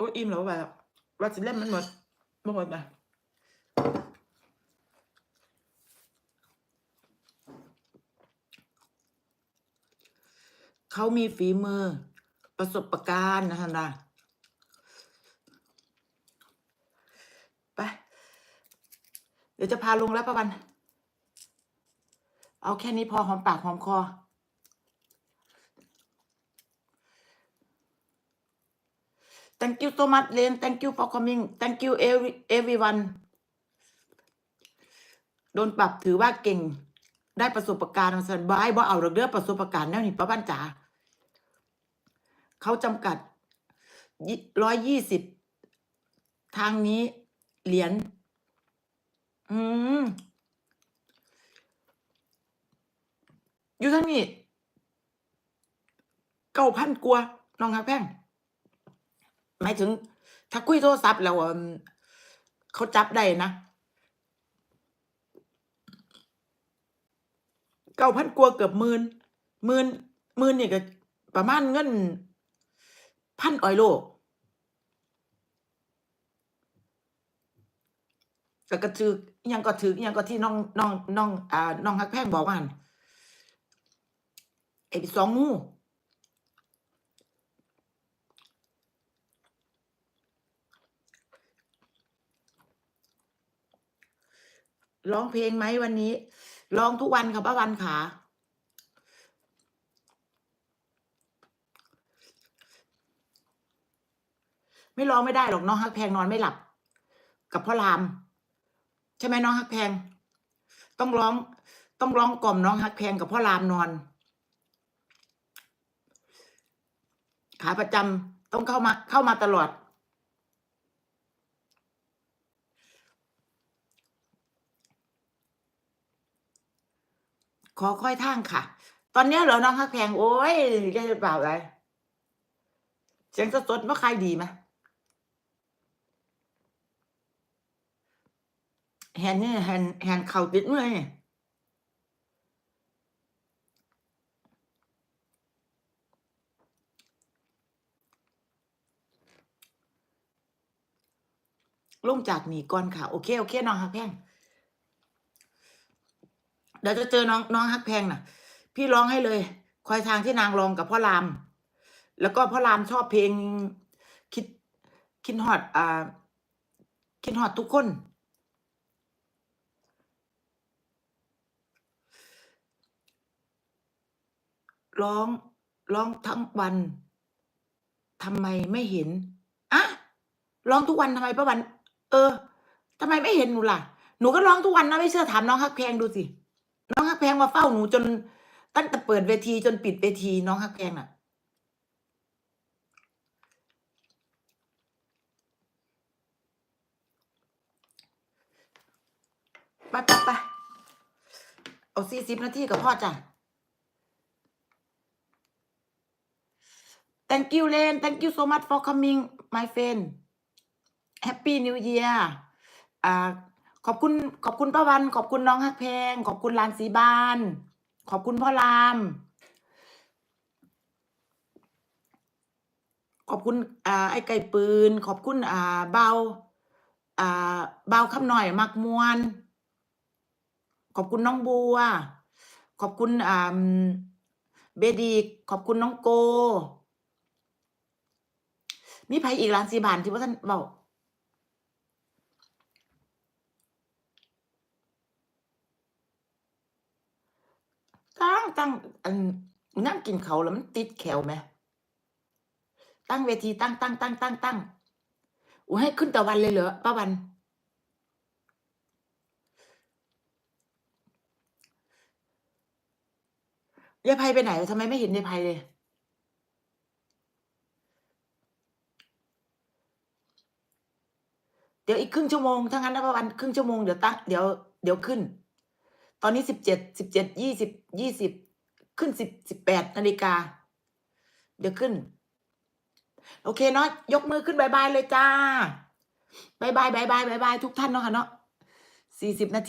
โอ้ยอิ่มแล้วแบบว่าสิเล่นมันหมดบ่หมดนะเขามีฝีมือ ประสบการณ์นะฮะนะไป เดี๋ยวจะพาลงแล้วป้าวัน เอาแค่นี้พอหอมปากหอมคอ thank you so much Len thank you for coming thank you every everyone โดนปรับถือว่าเก่ง ได้ประสบการณ์สันบายบ่เอาเรื่องประสบการณ์แนวนี้ป้าบ้านจ๋าเขาจำกัดร้อยยี่สิบทางนี้เหรียญอืมอยู่ทั้งนี้เก้าพันกว่าน้องฮักแพง หมายถึง ถ้าคุยโทรศัพท์แล้วเขาจับได้นะเก้าพันกว่าเกือบหมื่นหมื่นหมื่นนี่ก็ประมาณเงินพันออยโลก็กระถือยังก็ถือยังก็ที่น้องน้องน้องอ่าน้องฮักแพงบอกว่าหั่นไอ้สองงู ร้องเพลงไหมวันนี้ ร้องทุกวันค่ะป้าวันขาไม่ร้องไม่ได้หรอกน้องฮักแพงนอนไม่หลับ กับพ่อราม ใช่ไหมน้องฮักแพง ต้องร้อง ต้องร้องกล่อมน้องฮักแพงกับพ่อรามนอน ขาประจำต้องเข้ามาเข้ามาตลอด ขอค่อยทางค่ะ ตอนนี้เหรอน้องฮักแพงโอ้ยแกจะเปล่าอะไรเสียงสดๆว่าใครดีไหมแฮนนี่แฮนแฮนเข่าติดเมื่อยนี่ลงจากหนีก่อนค่ะ โอเค โอเค น้องฮักแพง เดี๋ยวจะเจอน้องน้องฮักแพงน่ะ พี่ร้องให้เลย คอยทางที่นางร้องกับพ่อราม แล้วก็พ่อรามชอบเพลงคิดคิดฮอดอ่าคิดฮอดทุกคน ร้องร้องทั้งวันทำไมไม่เห็นอะร้องทุกวันทำไมป้าวัน เออทำไมไม่เห็นหนูล่ะ หนูก็ร้องทุกวันนะไม่เชื่อถามน้องฮักแพงดูสิ น้องฮักแพงมาเฝ้าหนูจนตั้งแต่เปิดเวทีจนปิดเวทีน้องฮักแพงน่ะ ไปไปไปเอาสี่สิบนาทีกับพ่อจ้ะ thank you Len thank you so much for coming my friend happy new year อ่า ขอบคุณขอบคุณป้าวัน ขอบคุณน้องฮักแพงขอบคุณลานสีบาน ขอบคุณพ่อราม ขอบคุณอ่าไอ้ไก่ปืน ขอบคุณอ่าเบาอ่าเบาคำหน่อยมักมวน ขอบคุณน้องบัว ขอบคุณอ่าเบดีขอบคุณน้องโก มีไผอีกหลานสีบานที่ว่าท่านบาตั้ง ตั้งอันนั่งกินเขาแล้วมันติดแขวไหมตั้งเวทีตั้งตั้งตั้งตั้งตั้งอุ้ให้ขึ้นต่วันเลยเหรอป้าวันยายไพไปไหนทำไมไม่เห็นยายไพเลยเดี๋ยวอีกครึ่งชั่วโมงถ้างั้นนะป้าวันครึ่งชั่วโมงเดี๋ยวตั้งเดี๋ยวเดี๋ยวขึ้น ตอนนี้สิบเจ็ดสิบเจ็ดยี่สิบยี่สิบขึ้นสิบสิบแปดนาฬิกา เดี๋ยวขึ้น โอเคเนาะยกมือขึ้นบายบายเลยจ้าบายบายบายบายบายบายทุกท่านเนาะค่ะเนาะสี่สิบนาที